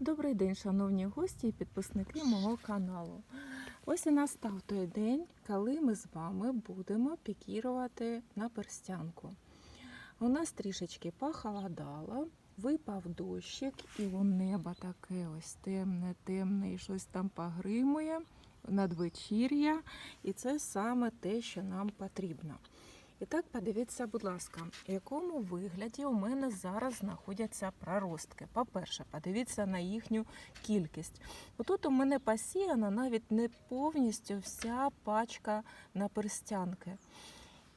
Добрий день, шановні гості і підписники мого каналу. Ось і настав той день, коли ми з вами будемо пікірувати на перстянку. У нас трішечки похолодало, випав дощик, і у неба таке ось темне, темне, і щось там погримує надвечір'я. І це саме те, що нам потрібно. І так, подивіться, будь ласка, в якому вигляді у мене зараз знаходяться проростки. По-перше, подивіться на їхню кількість. Отут у мене посіяна навіть не повністю вся пачка наперстянки.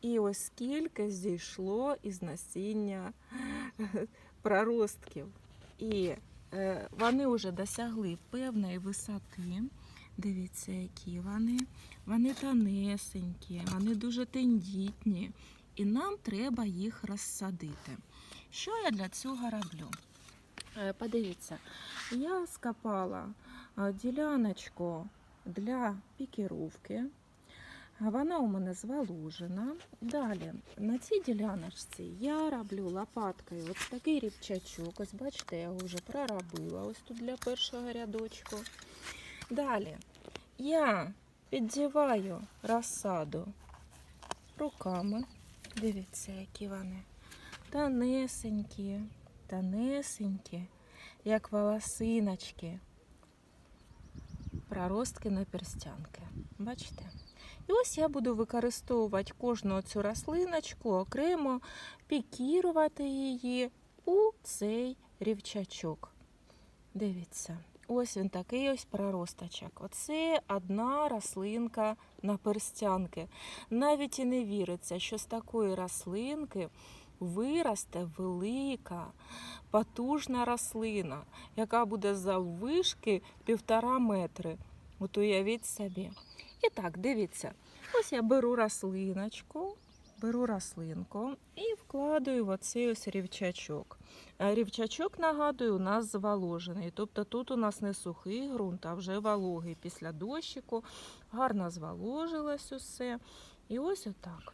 І ось скільки зійшло із насіння проростків. І е, вони вже досягли певної висоти. Дивіться, які вони. Вони тонесенькі, вони дуже тендітні, і нам треба їх розсадити. Що я для цього роблю? Е, Подивіться, я скопала е, діляночку для пікіровки. Вона у мене зволожена. Далі на цій діляночці я роблю лопаткою ось такий рівчачок. Ось бачите, я вже проробила ось тут для першого рядочку. Далі я піддіваю розсаду руками. Дивіться, які вони. Тонесенькі, тонесенькі, як волосиночки. Проростки на перстянки. Бачите? І ось я буду використовувати кожну цю рослиночку окремо, пікірувати її у цей рівчачок. Дивіться. Ось він такий ось проросточок. Оце одна рослинка на перстянки. Навіть і не віриться, що з такої рослинки виросте велика, потужна рослина, яка буде заввишки півтора метри. От уявіть собі. І так, дивіться, ось я беру рослиночку, беру рослинку і вкладаю в оцей ось рівчачок. Е, Рівчачок, нагадую, у нас зволожений. Тобто тут у нас не сухий ґрунт, а вже вологий. Після дощику гарно зволожилось усе. І ось отак.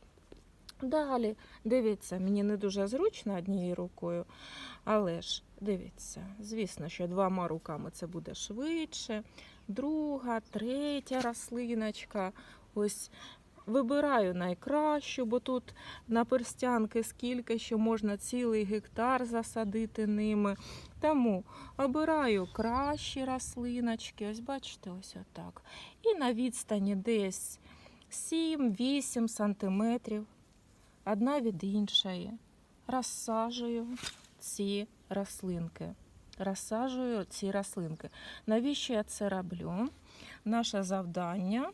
Далі, дивіться, мені не дуже зручно однією рукою, але ж дивіться, звісно, що двома руками це буде швидше. Друга, третя рослиночка. Ось вибираю найкращу, бо тут на перстянки скільки, що можна цілий гектар засадити ними. Тому обираю кращі рослиночки. Ось бачите, ось отак. І на відстані десь 7-8 сантиметрів одна від іншої розсаджую ці рослинки. Розсаджую ці рослинки. Навіщо я це роблю? Наше завдання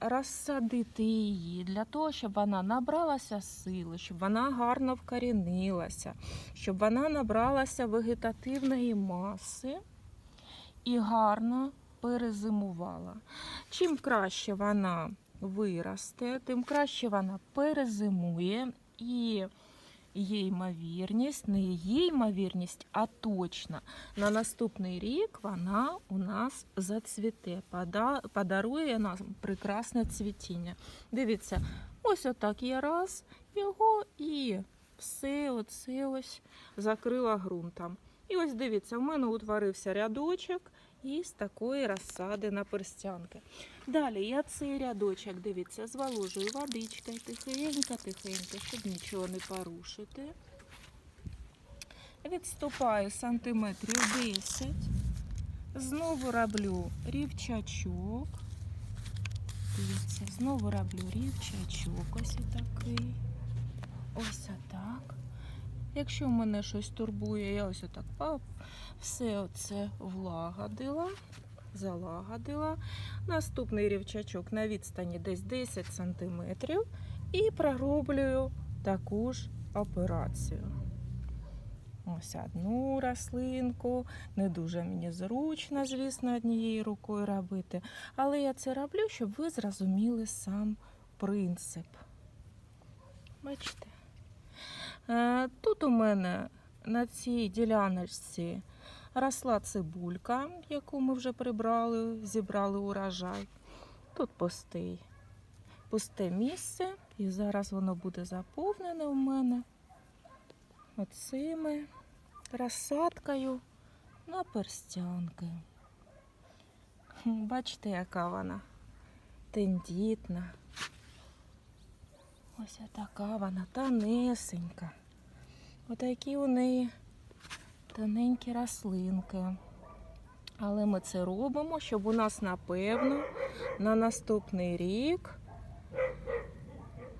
розсадити її для того, щоб вона набралася сили, щоб вона гарно вкорінилася, щоб вона набралася вегетативної маси і гарно перезимувала. Чим краще вона виросте, тим краще вона перезимує і є ймовірність, не є ймовірність, а точно. На наступний рік вона у нас зацвіте, подарує нам прекрасне цвітіння. Дивіться, ось отак я раз його і все оце ось закрила ґрунтом. І ось дивіться, в мене утворився рядочок із такої розсади на перстянки. Далі я цей рядочок, дивіться, зволожую водичкою тихенько, тихенько, щоб нічого не порушити. Відступаю сантиметрів 10. Знову роблю рівчачок. Дивіться, знову роблю рівчачок, ось такий. Ось отак. Якщо мене щось турбує, я ось отак пап, все оце влагодила, залагодила. Наступний рівчачок на відстані десь 10 см і пророблюю таку ж операцію. Ось одну рослинку. Не дуже мені зручно, звісно, однією рукою робити. Але я це роблю, щоб ви зрозуміли сам принцип. Бачите? Е, Тут у мене на цій діляночці росла цибулька, яку ми вже прибрали, зібрали урожай. Тут пустий, пусте місце, і зараз воно буде заповнене у мене оцими розсадкою на перстянки. Бачите, яка вона тендітна. Ось така вона, тонесенька. Отакі у неї тоненькі рослинки. Але ми це робимо, щоб у нас, напевно, на наступний рік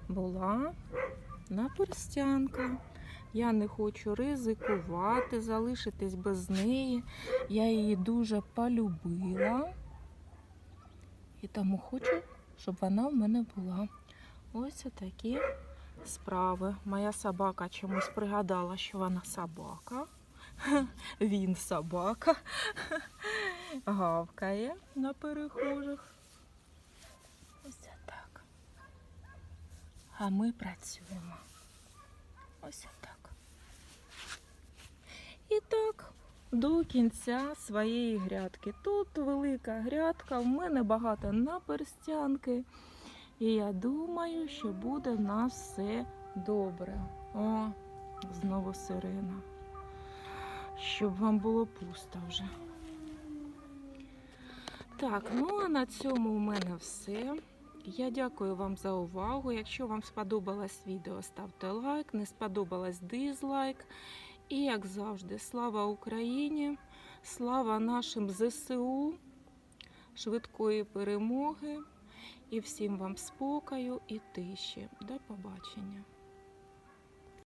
була наперстянка. Я не хочу ризикувати, залишитись без неї. Я її дуже полюбила. І тому хочу, щоб вона в мене була. Ось такі справи. Моя собака чомусь пригадала, що вона собака. Він собака. Гавкає на перехожих. Ось так. А ми працюємо. Ось так. І так, до кінця своєї грядки. Тут велика грядка, в мене багато наперстянки. І я думаю, що буде в нас все добре. О, знову сирена. Щоб вам було пусто вже. Так, ну а на цьому у мене все. Я дякую вам за увагу. Якщо вам сподобалось відео, ставте лайк, не сподобалось дизлайк. І як завжди, слава Україні, слава нашим ЗСУ, швидкої перемоги і всім вам спокою і тиші. До побачення.